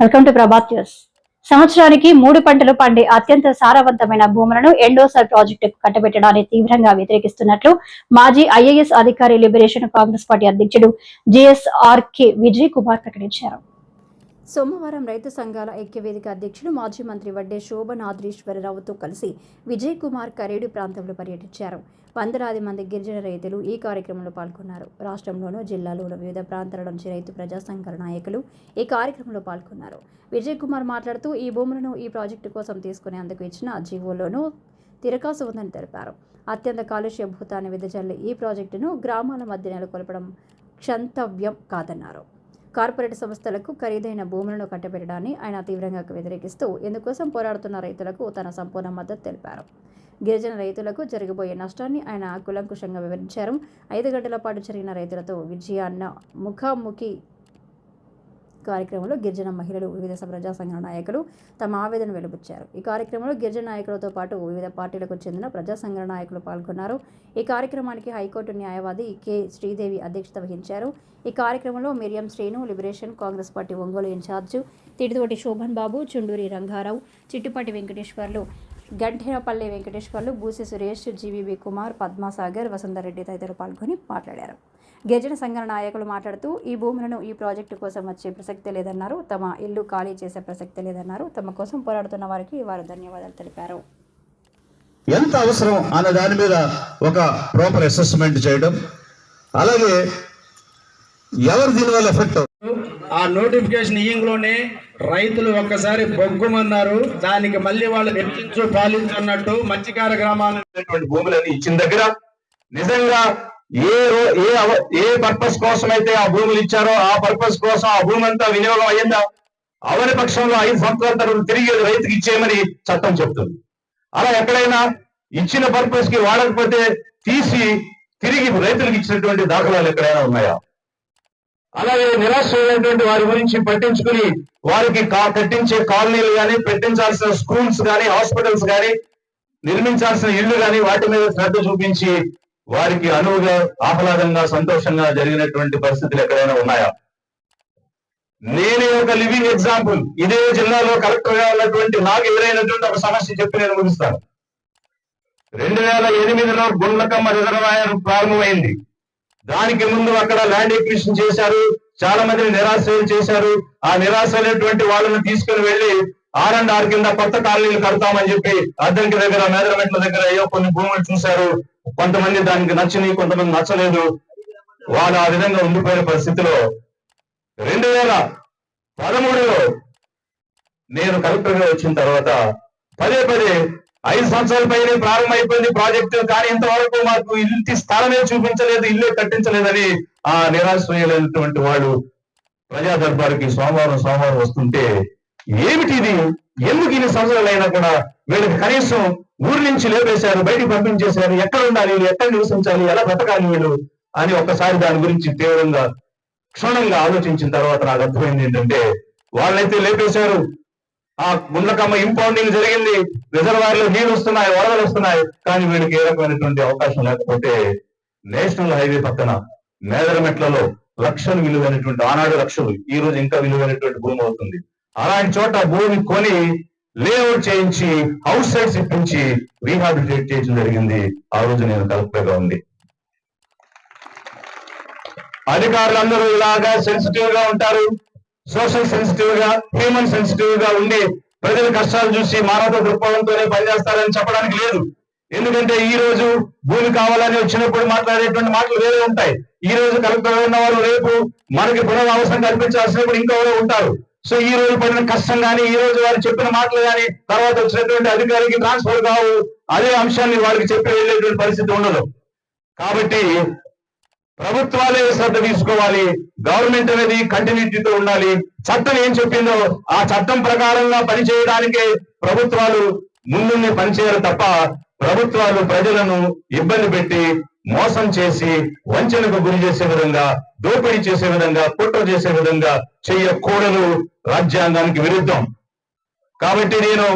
Welcome to Prabhat news సంవత్సరానికి మూడు పంటలు పండే అత్యంత సారవంతమైన భూములను ఎండోసర్ ప్రాజెక్టుకు కట్టబెట్టడాన్ని తీవ్రంగా వ్యతిరేకిస్తున్నట్లు మాజీ ఐఏఎస్ అధికారి లిబరేషన్ కాంగ్రెస్ పార్టీ అధ్యక్షుడు జిఎస్ఆర్కే విజయ్ కుమార్ ప్రకటించారు. సోమవారం రైతు సంఘాల ఐక్యవేదిక అధ్యక్షుడు మాజీ మంత్రి వడ్డే శోభనాద్రీశ్వరరావుతో కలిసి విజయ్ కుమార్ కరేడు ప్రాంతంలో పర్యటించారు. వందలాది మంది గిరిజన రైతులు ఈ కార్యక్రమంలో పాల్గొన్నారు. రాష్ట్రంలోనూ జిల్లాలోనూ వివిధ ప్రాంతాల నుంచి రైతు ప్రజా సంఘాల నాయకులు ఈ కార్యక్రమంలో పాల్గొన్నారు. విజయ్ కుమార్ మాట్లాడుతూ ఈ భూములను ఈ ప్రాజెక్టు కోసం తీసుకునేందుకు ఇచ్చిన జీవోలోనూ తిరకాసు ఉందని తెలిపారు. అత్యంత కాలుష్య భూతాన్ని వెదజల్లి ఈ ప్రాజెక్టును గ్రామాల మధ్య నెలకొల్పడం క్షంతవ్యం కాదన్నారు. కార్పొరేట్ సంస్థలకు ఖరీదైన భూములను కట్టబెట్టడాన్ని ఆయన తీవ్రంగా వ్యతిరేకిస్తూ ఇందుకోసం పోరాడుతున్న రైతులకు తన సంపూర్ణ మద్దతు తెలిపారు. గిరిజన రైతులకు జరగబోయే నష్టాన్ని ఆయన కులంకుషంగా వివరించారు. ఐదు గంటల పాటు జరిగిన రైతులతో విజయాన్న ముఖాముఖి కార్యక్రమంలో గిరిజన మహిళలు వివిధ ప్రజా సంఘ నాయకులు తమ ఆవేదన వెలుబుచ్చారు ఈ కార్యక్రమంలో గిరిజన నాయకులతో పాటు వివిధ పార్టీలకు చెందిన ప్రజా సంఘ నాయకులు పాల్గొన్నారు. ఈ కార్యక్రమానికి హైకోర్టు న్యాయవాది కె. శ్రీదేవి అధ్యక్షత వహించారు. ఈ కార్యక్రమంలో Miriyam Srinu Liberation Congress Party Ongole incharge Tiditoti Shobhan Babu Chunduri Rangarao Chittupati Venkateswarlu Gantherapalli Venkateswarlu Boosi Suresh GVB Kumar Padmasagar Vasanthareddy తదితరులు పాల్గొని మాట్లాడారు. గిరిజన సంఘాల నాయకులు మాట్లాడుతూ ఈ భూములను ఈ ప్రాజెక్టు కోసం వచ్చే ప్రసక్తే లేదన్నారు. తమ ఇల్లు ఖాళీ చేసే ప్రసక్తి లేదన్నారు. తమ కోసం పోరాడుతున్న వారికి వారు ధన్యవాదాలు తెలిపారు. ఎంత అవసరం అన్న దాని మీద ఒక ప్రాపర్ అసెస్మెంట్ చేయడం. అలాగే ఎవరు దీనివల్ల ఎఫెక్ట్ ఆ నోటిఫికేషన్ ఇయ్యంలోనే రైతులు ఒక్కసారి బొగ్గుమన్నారు. దానికి మళ్ళీ వాళ్ళు నెట్టించు పాలించు అన్నట్టు మత్స్యకార గ్రామాలు భూములన్నీ భూములని ఇచ్చిన దగ్గర నిజంగా ఏ రో- ఏ అవ- ఏ పర్పస్ కోసం అయితే ఆ భూములు ఇచ్చారో ఆ పర్పస్ కోసం ఆ భూమి అంతా వినియోగం అయ్యిందా? అవని పక్షంలో ఐదు సంవత్సరాల తర్వాత తిరిగి రైతుకి ఇచ్చేయమని చట్టం చెప్తుంది. అలా ఎక్కడైనా ఇచ్చిన పర్పస్కి వాడకపోతే తీసి తిరిగి రైతులకు ఇచ్చినటువంటి దాఖలాలు ఎక్కడైనా ఉన్నాయా? అలాగే నిరాశ్రమైనటువంటి వారి గురించి పట్టించుకుని వారికి కా- కట్టించే కాలనీలు కానీ పెట్టించాల్సిన స్కూల్స్ కానీ హాస్పిటల్స్ కానీ నిర్మించాల్సిన ఇళ్ళు కానీ వాటి మీద శ్రద్ధ చూపించి వారికి అనువుగా ఆహ్లాదంగా సంతోషంగా జరిగినటువంటి పరిస్థితులు ఎక్కడైనా ఉన్నాయా? నేను ఒక లివింగ్ ఎగ్జాంపుల్. ఇదే జిల్లాలో కలెక్టర్గా ఉన్నటువంటి నాకు ఎదురైనటువంటి ఒక సమస్య చెప్పి నేను ముగిస్తాను. రెండు వేల ఎనిమిదిలో గుండ్లకమ్మ రిజర్వాయర్ ప్రారంభమైంది. దానికి ముందు అక్కడ ల్యాండ్ ఎక్విజిషన్ చేశారు. చాలా మందిని నిరాశలు చేశారు. ఆ నిరాశైనటువంటి వాళ్ళని తీసుకుని వెళ్ళి ఆర్ అండ్ ఆర్ కింద కొత్త కాలనీలు కడతామని చెప్పి అద్దంకి దగ్గర మేదరమెట్ల దగ్గర అయ్యో కొన్ని భూములు చూశారు. కొంతమంది దానికి నచ్చినాయి కొంతమంది నచ్చలేదు. వాళ్ళు ఆ విధంగా ఉండిపోయిన పరిస్థితిలో రెండు వేల పదమూడులో నేను కలెక్టర్గా వచ్చిన తర్వాత పదే పదే ఐదు సంవత్సరాల పైన ప్రారంభమైపోయింది ప్రాజెక్టు కానీ ఇంతవరకు మాకు ఇంటి స్థలమే చూపించలేదు ఇల్లు కట్టించలేదని ఆ నిరాశ్రయులైనటువంటి వాళ్ళు ప్రజా దర్బార్కి సోమవారం సోమవారం వస్తుంటే ఏమిటి ఇది? ఎందుకు ఇన్ని సంవత్సరాలు అయినా కూడా వీళ్ళకి కనీసం ఊరి నుంచి లేపేశారు బయటికి పంపించేశారు ఎక్కడ ఉండాలి వీళ్ళు ఎక్కడ నివసించాలి ఎలా బ్రతకాలి వీళ్ళు అని ఒక్కసారి దాని గురించి తీవ్రంగా క్షుణ్ణంగా ఆలోచించిన తర్వాత నాకు అర్థమైంది ఏంటంటే వాళ్ళైతే లేపేశారు ఆ గుండ్లకమ్మ ఇంపౌండింగ్ జరిగింది. రిజర్వాయర్లో నీళ్ళు వస్తున్నాయి వరదలు వస్తున్నాయి. కానీ వీళ్ళకి ఏ రకమైనటువంటి అవకాశం లేకపోతే నేషనల్ హైవే పక్కన మేదరమెట్లలో లక్షలు విలువైనటువంటి ఆనాడు లక్షలు ఈ రోజు ఇంకా విలువైనటువంటి భూమి అవుతుంది. అలాంటి చోట భూమి కొని లేఅవుట్ చేయించి హౌస్ సైడ్స్ ఇప్పించి రీహాబిలిటేట్ చేయడం జరిగింది. ఆ రోజు నేను కలుపుగా ఉంది అధికారులందరూ ఇలాగా సెన్సిటివ్గా ఉంటారు. సోషల్ సెన్సిటివ్గా హ్యూమన్ సెన్సిటివ్గా ఉండి ప్రజల కష్టాలు చూసి మానవ దృక్పథంతోనే పనిచేస్తారని చెప్పడానికి లేదు. ఎందుకంటే ఈ రోజు భూమి కావాలని వచ్చినప్పుడు మాట్లాడేటువంటి మాటలు వేరే ఉంటాయి. ఈ రోజు కలెక్టర్ ఉన్నవారు రేపు మనకి పునరావాసం కల్పించాల్సినప్పుడు ఇంకెవరో ఉంటారు. సో ఈ రోజు పడిన కష్టం కానీ ఈ రోజు వారు చెప్పిన మాటలు కానీ తర్వాత వచ్చినటువంటి అధికారికి ట్రాన్స్ఫర్ కావు అదే అంశాన్ని వాళ్ళకి చెప్పి వెళ్ళేటువంటి పరిస్థితి ఉండదు. కాబట్టి ప్రభుత్వాలే శ్రద్ధ తీసుకోవాలి. గవర్నమెంట్ అనేది కంటిన్యూటీతో ఉండాలి. చట్టం ఏం చెప్పిందో ఆ చట్టం ప్రకారంగా పనిచేయడానికే ప్రభుత్వాలు ముందుండి పనిచేయరు తప్ప ప్రభుత్వాలు ప్రజలను ఇబ్బంది పెట్టి మోసం చేసి వంచనకు గురి చేసే విధంగా దోపిడీ చేసే విధంగా కుట్ర చేసే విధంగా చెయ్యకూడదు రాజ్యాంగానికి విరుద్ధం. కాబట్టి నేను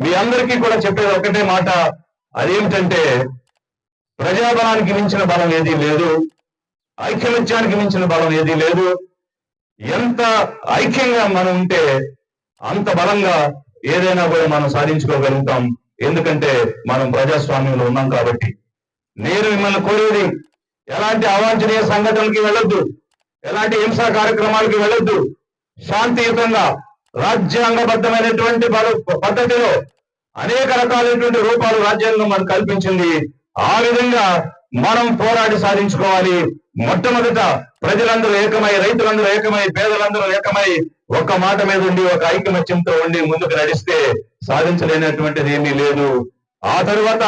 మీ అందరికీ కూడా చెప్పేది ఒకటే మాట. అదేమిటంటే ప్రజాబలానికి మించిన బలం ఏదీ లేదు ఐక్యమత్యానికి మించిన బలం ఏదీ లేదు. ఎంత ఐక్యంగా మనం ఉంటే అంత బలంగా ఏదైనా కూడా మనం సాధించుకోగలుగుతాం. ఎందుకంటే మనం ప్రజాస్వామ్యంలో ఉన్నాం కాబట్టి. నేను మిమ్మల్ని కోరేది ఎలాంటి అవాంఛనీయ సంఘటనలకి వెళ్ళొద్దు ఎలాంటి హింసా కార్యక్రమాలకి వెళ్ళొద్దు. శాంతియుతంగా రాజ్యాంగబద్ధమైనటువంటి పద్ధతిలో అనేక రకాలైనటువంటి రూపాలు రాజ్యాంగం మనకు కల్పించింది. ఆ విధంగా మనం పోరాడి సాధించుకోవాలి. మొట్టమొదట ప్రజలందరూ ఏకమై రైతులందరూ ఏకమై పేదలందరూ ఏకమై ఒక్క మాట మీద ఉండి ఒక ఐకమత్యంతో ఉండి ముందుకు నడిస్తే సాధించలేనటువంటిది ఏమీ లేదు. ఆ తరువాత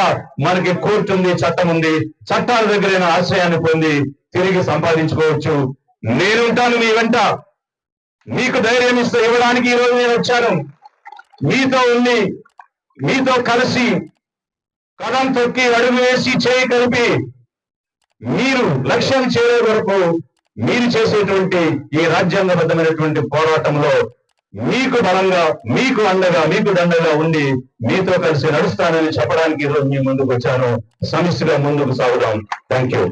మనకి కోర్టు ఉంది చట్టం ఉంది. చట్టాల దగ్గరైన ఆశ్రయాన్ని పొంది తిరిగి సంపాదించుకోవచ్చు. నేనుంటాను మీ వెంట. మీకు ధైర్యం ఇస్తూ ఇవ్వడానికి ఈ రోజు నేను వచ్చాను. మీతో ఉండి మీతో కలిసి కథం తొక్కి అడుగు వేసి చేయి కలిపి మీరు లక్ష్యం చేరే వరకు మీరు చేసేటువంటి ఈ రాజ్యాంగబద్ధమైనటువంటి పోరాటంలో మీకు బలంగా మీకు అండగా మీకు దండగా ఉండి మీతో కలిసి నడుస్తానని చెప్పడానికి ఈరోజు మీ ముందుకు వచ్చాను. సమిష్టిగా ముందుకు సాగుదాం. Thank you